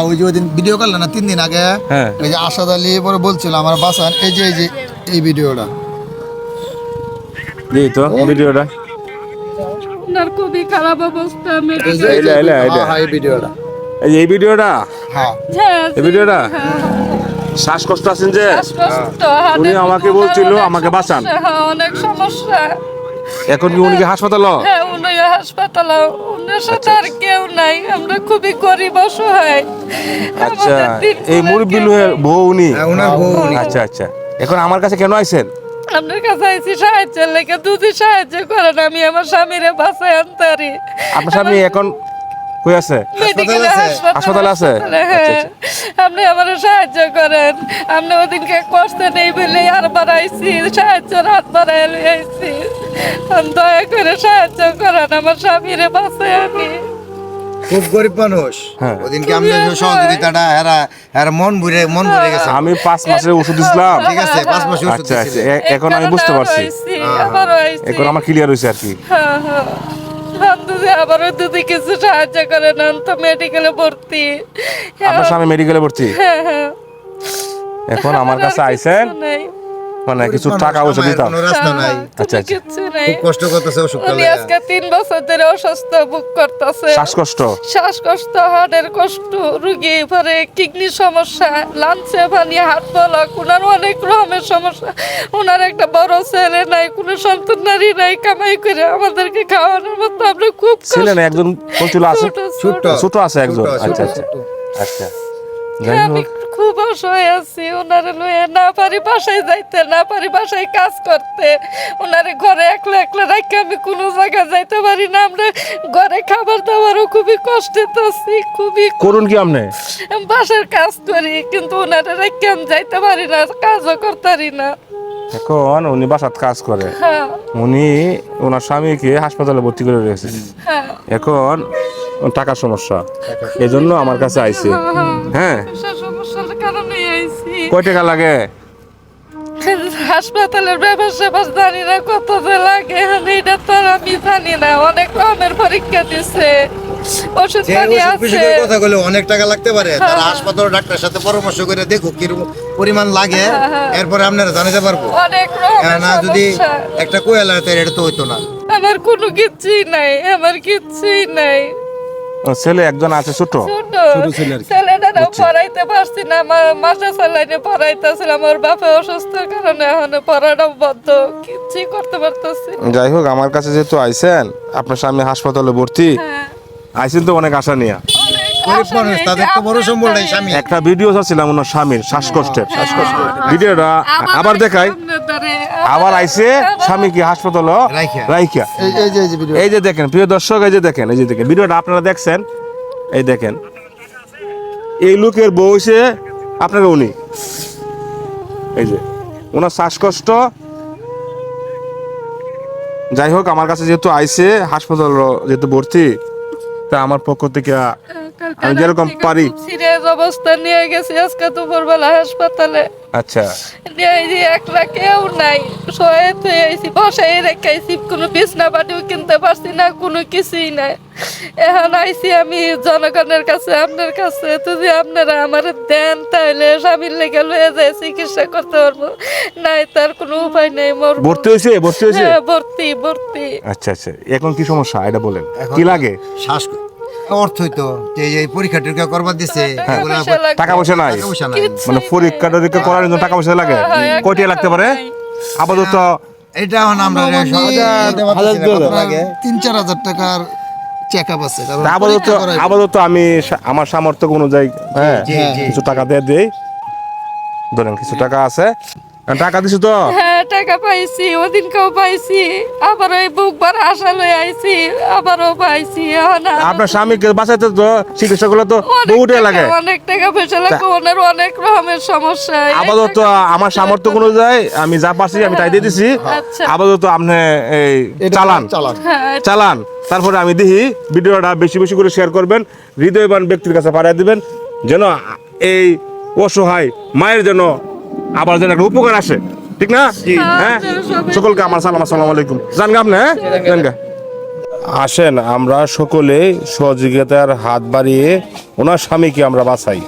ওই যে ওই দিন ভিডিও করলেন না তিন দিন আগে হ্যাঁ। ওই যে আসাদ আলী পরে বলছিল আমার বাসান এই যে এই যে এই ভিডিওটা দিই তো ভিডিওটা ওনার খুবই খারাপ অবস্থা আমি এই যে এই যে এলা, এলা, হ্যাঁ, এই ভিডিওটা এই যে এই ভিডিওটা হ্যাঁ। হ্যাঁ, এই ভিডিওটা শ্বাসকষ্ট আছেন যে? উনি আমাকে বলছিল, আমাকে বাঁচান। হ্যাঁ, অনেক সমস্যা। এখন কি উনি কি হাসপাতাল হ্যাঁ উনি হাসপাতাল উনার সাথে আচ্ছা, আর কেউ নাই। আমরা খুবই গরিব অসহায়। আচ্ছা এই মুরব্বী কেউ লোহের বউ উনি? হ্যাঁ, ওনার বউ উনি। আচ্ছা আচ্ছা। এখন আমার কাছে কেন আইছেন? আপনার কাছে আইছি সাহায্যের লেগে। যদি সাহায্য করেন আমি আমার স্বামীরে বাসায় আনতে পারি। আপনার স্বামী এখন কই আছে? হাসপাতালে আছে? হ্যাঁ। আপনি আমার সাহায্য করেন। আপনি ওদিনকে কষ্ট নেই বলে আর বাড়াইছি। সাহায্যের হাত বাড়াই আইছি দয়া করে সাহায্য করেন আমার স্বামীরে বাসায় আমি। খুব গরিব মানুষ। হ্যাঁ। ওদিনকে আমাদের যে সহযোগিতাটা এরা এরা মন ভরে মন ভরে গেছে। আমি পাঁচ মাসের ওষুধ দিছিলাম। ঠিক আছে পাঁচ মাসে ওষুধ আচ্ছা আচ্ছা। এখন আমি বুঝতে পারছি। আইছি এখন আমার ক্লিয়ার হয়েছে আর কি। হ্যাঁ হ্যাঁ। যদি কিছু সাহায্য করেন আমি তো মেডিকেলে ভর্তি। আপনার স্বামী মেডিকেলে ভর্তি? হ্যাঁ হ্যাঁ। এখন আমার কাছে আইছেন নাই। মানে কিছু টাকা পয়সা দিতাম। কোনো কোনো আচ্ছা, আচ্ছা। নাই খুব কষ্ট করতেছে ওষুধ উনি আজকে তিন বছর ধরে অসুস্থ বুক করতেছে। শ্বাসকষ্ট? শ্বাসকষ্ট হার্টের কষ্ট রুগী পরে কিডনির সমস্যা লাঞ্চে পানি হাত বলক ওনার অনেক রকমের সমস্যা। ওনার একটা বড় ছেলে নাই কোনো সন্তান নারী নাই কামাই করে আমাদেরকে খাওয়ানোর মতো আমরা খুব কষ্ট- ছিলেন একজন বলছিল আছে? ছোট, ছোট। আছে একজন? আচ্ছা আচ্ছা। আচ্ছা। যাই হোক। খুব অসহায় আছি। ওনারে লইয়া না পারি বাসায় যাইতে না পারি বাসায় কাজ করতে। ওনারে ঘরে একলা একলা রাখে আমি কোনো জায়গায় যাইতে পারি না। আমরা ঘরে খাবার দাবারও খুবই কষ্টে আছি খুবই করুন কি আপনি? বাসার কাজ করি কিন্তু ওনারে রেখে আমি যাইতে পারি না কাজও করতে পারি না। এখন উনি বাসাত কাজ করে। হ্যাঁ। উনি ওনার স্বামীকে হাসপাতালে ভর্তি করে রেখেছে। হ্যাঁ। এখন টাকার সমস্যা। এই জন্য আমার কাছে আইছে। হ্যাঁ। কয় টাকা লাগে? হাসপাতালের ব্যবসা বাস জানি না কত যে লাগে। এটা তো আমি জানি না। অনেক রকমের পরীক্ষা দিছে। ওষুধ পানি আছে। কথা বলে অনেক টাকা লাগতে পারে। তারা হাসপাতাল ডাক্তারের সাথে পরামর্শ করে দেখো কীরকম পরিমাণ লাগে। এরপরে আপনারা জানাতে পারব। অনেক না যদি একটা কোয়েলা এটা তো হইতো না। আমার কোনো কিছুই নাই। আমার কিছুই নাই। ছেলে একজন আছে ছোট? ছোট। ছেলেটা পড়াইতে পারছি না মা- মাসে চালাইনে পড়াইতেছিলাম আমার বাপে অসুস্থর কারণে এখন পড়াটা বন্ধ কিছুই করতে পারতেছি যাই হোক আমার কাছে যেহেতু আইছেন আপনার স্বামী হাসপাতালে ভর্তি হ্যাঁ। আইছেন তো অনেক আশা নিয়ে। গরিব মানুষ তাদের তো বড় সম্বল নাই স্বামী। একটা ভিডিও চাচ্ছিলাম ওনার স্বামীর শ্বাসকষ্টের। ভিডিওটা আবার দেখাই। আবার আইছে স্বামীকে হাসপাতাল? রাইখা। এই এই যে এই যে ভিডিও এই যে দেখেন প্রিয় দর্শক এই যে দেখেন এই যে দেখেন ভিডিওটা আপনারা দেখছেন? এই দেখেন। এই লোকের বউ হইছে আপনার উনি। এই যে ওনার শ্বাসকষ্ট। যাই হোক আমার কাছে যেহেতু আইছে হাসপাতাল যেহেতু ভর্তি তা আমার পক্ষ থেকে আমি যেরকম পারি। সিরিয়াস অবস্থা নিয়ে গেছি আজকে দুপুরবেলা হাসপাতালে। আচ্ছা। নিয়ে যে একলা কেউ নাই শোয়ে আইছি বসাই কোনো বিছনা পাটিও কিনতে পারছি না কোনো কিছুই নাই। এখন আইছি আমি জনগণের কাছে আপনার কাছে যদি আপনারা আমার দেন তাহলে স্বামীর লেগে লয়ে যায় চিকিৎসা করতে পারব। নাই তার কোনো উপায় নেই মোর ভর্তি হয়েছে? ভর্তি হয়েছে? হ্যাঁ ভর্তি ভর্তি। আচ্ছা আচ্ছা। এখন কি সমস্যা? এটা বলেন। কি লাগে? শ্বাস অর্থই তো যে এই পরীক্ষা টরীক্ষা করবার দিছে এগুলা পয়সা টাকা পয়সা নাই। টাকা পয়সা নাই। মানে পরীক্ষা টরীক্ষা করার জন্য টাকা পয়সা লাগে। হ্যাঁ, কয়টি লাগতে পারে? আপাতত এটা এখন আমরা তিন চার হাজার টাকার চেক আপ আছে কারণ আপাতত আপাতত আমি আমার সামর্থ্য অনুযায়ী হ্যাঁ। কিছু টাকা দিয়ে দেই। ধরেন কিছু টাকা আছে। টাকা দিছো তো? হ্যাঁ টাকা পাইছি ওদিনকেও পাইছি। আবার ওই বুকবার আশা লই আইছি আবারও পাইছি আপনার স্বামীকে বাঁচাইতে তো চিকিৎসা গুলো তো বহুটাই লাগে। অনেক টাকা পয়সা লাগে ওনার অনেক রকমের সমস্যা। আপাতত টাকা- আমার সামর্থ্য অনুযায়ী আমি যা পারছি আমি তাই দিয়ে দিছি। আচ্ছা। আপাতত আপনি এই চালান। চালান। হ্যাঁ, চালান। তারপরে আমি দেখি ভিডিওটা বেশি বেশি করে শেয়ার করবেন হৃদয়বান ব্যক্তির কাছে পাঠিয়ে দিবেন যেন এই অসহায় মায়ের যেন আবার যেন একটা উপকার আসে। ঠিক না? হ্যাঁ? সকলকে আমার সালাম আসসালামু আলাইকুম। জান গাম না হ্যাঁ জানগা। আসেন আমরা সকলে সহযোগিতার হাত বাড়িয়ে ওনার স্বামীকে আমরা বাঁচাই।